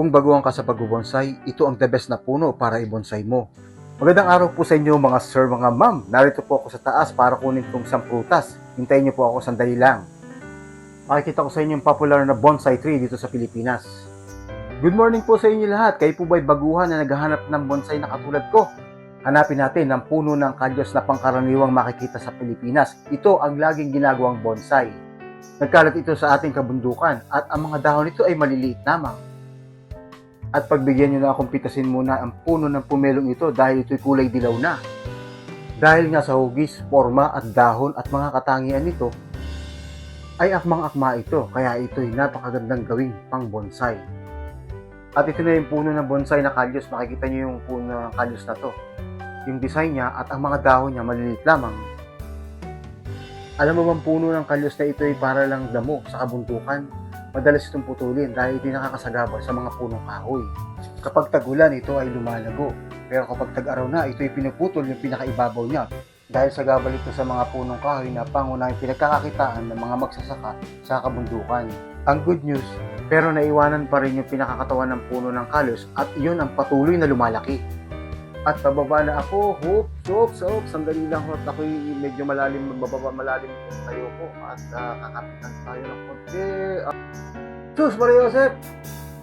Kung baguhan ka sa pagbubonsai, ito ang the best na puno para i-bonsai mo. Magandang araw po sa inyo mga sir, mga ma'am. Narito po ako sa taas para kunin kong isang prutas. Hintayin niyo po ako sandali lang. Makikita ko sa inyo yung popular na bonsai tree dito sa Pilipinas. Good morning po sa inyo lahat. Kayo po ba'y baguhan na naghahanap ng bonsai na katulad ko? Hanapin natin ang puno ng kalyos na pangkaraniwang makikita sa Pilipinas. Ito ang laging ginagawang bonsai. Nagkalat ito sa ating kabundukan at ang mga dahon nito ay maliliit lamang. At pagbigyan nyo na akong pitasin muna ang puno ng pumelong ito dahil ito'y kulay dilaw na. Dahil nga sa hugis, forma at dahon at mga katangian nito, ay akmang-akma ito kaya ito'y napakagandang gawing pang bonsai. At ito na yung puno ng bonsai na kalyos. Makikita nyo yung puno ng kalyos na to. Yung design niya at ang mga dahon niya maliliit lamang. Alam mo bang puno ng kalyos na ito ay para lang damo sa kabuntukan? Madalas itong putulin dahil ito'y nakakasagabal sa mga punong kahoy. Kapag tagulan, ito ay lumalago. Pero kapag tag-araw na, ito ay pinuputol yung pinakaibabaw niya. Dahil sagabal ito sa mga punong kahoy na pangunahing pinagkakakitaan ng mga magsasaka sa kabundukan. Ang good news, pero naiwanan pa rin yung pinakakatawan ng puno ng kalos at iyon ang patuloy na lumalaki. At pababa na ako, hoops, hoops, hoops, sandali lang ho at ako'y medyo malalim, magbababa malalim tayo ko at uh, kakapitan tayo ng konti. Uh, Sus, Maria Joseph!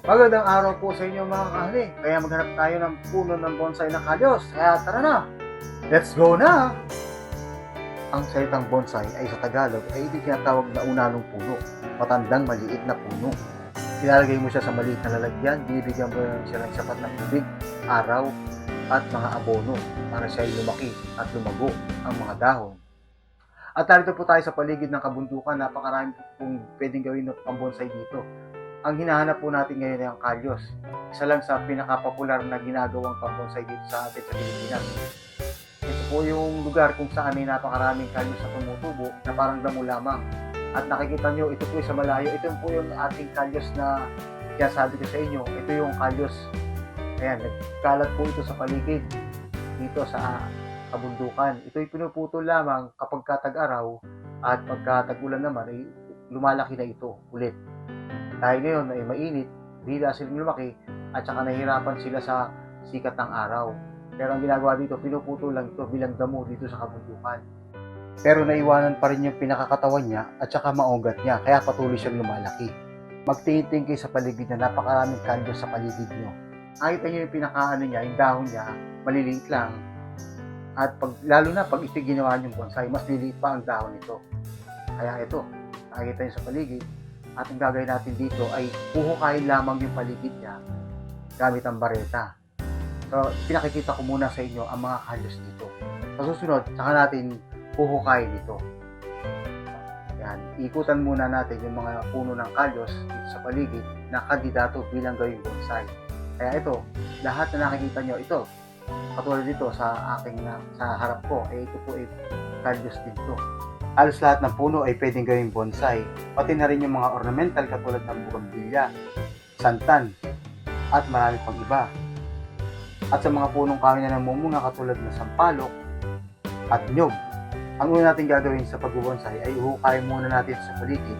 Magandang araw po sa inyo mga kahali. Kaya maghanap tayo ng puno ng bonsai na kalyos. Kaya tara na! Let's go na! Ang salitang bonsai ay sa Tagalog ay hindi tinatawag na unanong puno, matandang maliit na puno. Ilalagay mo siya sa maliit na lalagyan, binibigyan mo siya ng sapat na tubig, araw, at mga abono para siya ay lumaki at lumago ang mga dahon. At narito po tayo sa paligid ng kabundukan, napakarami pong pwedeng gawin ng pambonsai dito. Ang hinahanap po natin ngayon ay ang kalyos. Isa lang sa pinakapopular na ginagawang pambonsai dito sa atin sa Pilipinas. Ito po yung lugar kung saan may napakaraming kalyos na tumutubo na parang damo lamang. At nakikita nyo, ito po sa malayo. Ito po yung ating kalyos na kaya sabi ko sa inyo, ito yung kalyos Ayan, nagkalat po ito sa paligid dito sa kabundukan. Ito'y pinuputol lamang kapag katag-araw at pagka tag-ulan naman ay lumalaki na ito ulit. Dahil ngayon ay mainit, bihila silang lumaki at saka nahihirapan sila sa sikat ng araw. Pero ang ginagawa dito, pinuputol lang ito bilang damo dito sa kabundukan. Pero naiwanan pa rin yung pinakakatawan niya at saka maugat niya, kaya patuloy siyang lumalaki. Magtingin-tingin sa paligid na napakaraming kanyo sa paligid niyo nakita nyo yung pinakaano niya, yung dahon niya, maliliit lang. At pag, lalo na pag ito ginawa yung bonsai, mas liliit pa ang dahon nito. Kaya ito, nakikita nyo sa paligid. At ang gagawin natin dito ay puhukayin lamang yung paligid niya gamit ang bareta. So, pinakikita ko muna sa inyo ang mga kalyos dito. Sa susunod, saka natin puhukayin ito. Yan, ikutan muna natin yung mga puno ng kalyos dito sa paligid na kandidato bilang gawing bonsai. Kaya ito, lahat na nakikita nyo, ito, katulad dito sa aking na, sa harap ko, eh ito po ay kalyos din to. Halos lahat ng puno ay pwedeng gawing bonsai, pati na rin yung mga ornamental katulad ng bugambilya, santan, at marami pang iba. At sa mga punong kahoy na namumunga katulad ng sampalok at nyog, ang una natin gagawin sa pagbubonsai ay uhukay muna natin sa paligid.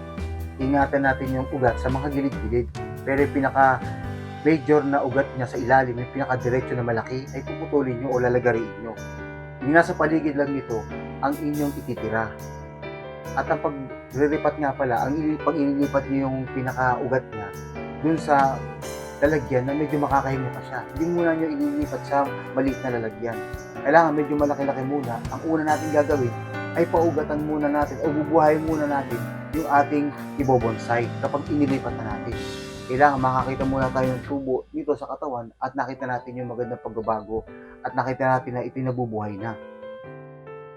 Ingatan natin yung ugat sa mga gilid-gilid. Pero yung pinaka major na ugat niya sa ilalim, yung pinaka-diretso na malaki, ay puputulin nyo o lalagariin nyo. Yung nasa paligid lang nito, ang inyong ititira. At ang paglilipat nga pala, ang pag ililipat nyo yung pinaka-ugat niya, dun sa lalagyan na medyo makakahinga pa siya. Hindi muna nyo ililipat sa maliit na lalagyan. Kailangan medyo malaki-laki muna. Ang una natin gagawin ay paugatan muna natin o bubuhayin muna natin yung ating ibobonsai kapag inilipat na natin kailangan makakita muna tayo ng tubo dito sa katawan at nakita natin yung magandang pagbabago at nakita natin na itinabubuhay na.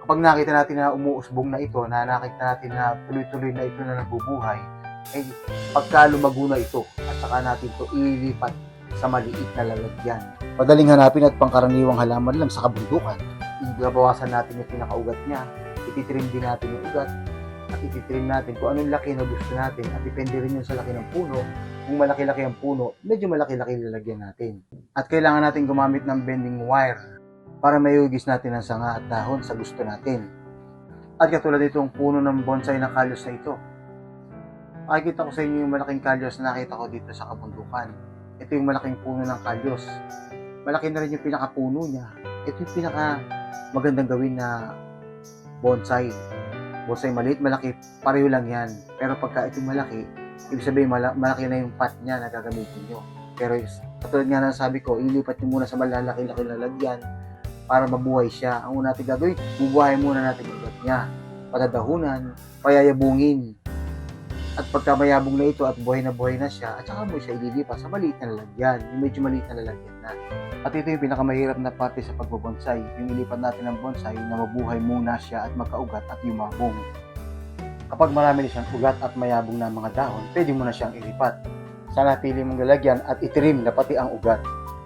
Kapag nakita natin na umuusbong na ito, na nakita natin na tuloy-tuloy na ito na nabubuhay, ay pagka lumago na ito at saka natin ito ililipat sa maliit na lalagyan. Madaling hanapin at pangkaraniwang halaman lang sa kabundukan. Ibabawasan natin yung pinakaugat niya, ititrim din natin yung ugat, at ititrim natin kung anong laki na gusto natin at depende rin yun sa laki ng puno kung malaki-laki ang puno, medyo malaki-laki lalagyan natin. At kailangan natin gumamit ng bending wire para mayugis natin ang sanga at dahon sa gusto natin. At katulad itong puno ng bonsai na kalyos na ito. Makikita ko sa inyo yung malaking kalyos na nakita ko dito sa kabundukan. ito yung malaking puno ng kalyos. Malaki na rin yung pinakapuno niya. Ito yung pinaka magandang gawin na bonsai. Bonsai maliit, malaki, pareho lang yan. Pero pagka ito malaki, ibig sabihin mala- malaki na yung pot niya na gagamitin nyo. Pero katulad nga na sabi ko, ilipat nyo muna sa malalaki-laki na lagyan para mabuhay siya. Ang una natin gagawin, bubuhay muna natin yung ugat niya. Patadahunan, payayabungin. At pagka mayabong na ito at buhay na buhay na siya, at saka mo siya ililipat sa maliit na lalagyan. Yung medyo maliit na lalagyan na. At ito yung pinakamahirap na parte sa pagbobonsai. Yung ilipat natin ng bonsai na mabuhay muna siya at magkaugat at yumabong. Kapag marami na siyang ugat at mayabong na mga dahon, pwede mo na siyang ilipat. Sa napili mong lalagyan at itirim na pati ang ugat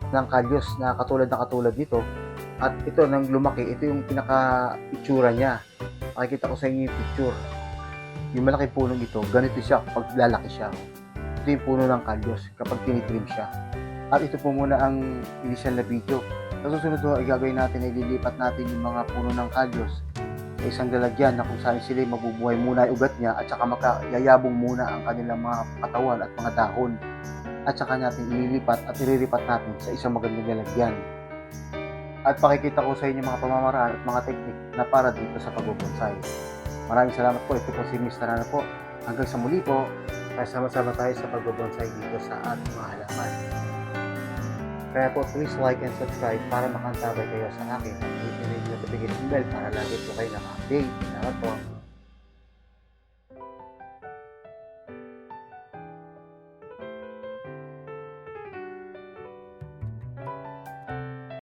ng kalyos na katulad na katulad nito. At ito nang lumaki, ito yung pinaka-itsura niya. Makikita ko sa inyo yung picture. Yung malaki punong ito, ganito siya pag lalaki siya. Ito yung puno ng kalyos kapag tinitrim siya. At ito po muna ang initial na video. Sa susunod po, ay gagawin natin ay lilipat natin yung mga puno ng kalyos sa isang lalagyan na kung saan sila mabubuhay muna yung ugat niya at saka makayayabong muna ang kanilang mga katawan at mga dahon. At saka natin ililipat at iriripat natin sa isang magandang lalagyan. At pakikita ko sa inyo mga pamamaraan at mga teknik na para dito sa pagbubonsai. Maraming salamat po. Ito po si Mr. Ana po. Hanggang sa muli po, kaya sama-sama tayo sa pagbubonsai dito sa ating mga halaman. Kaya po, please like and subscribe para makantabay kayo sa akin at hit nyo rin yung notification bell para lagi po kayo naka-update. Salamat po.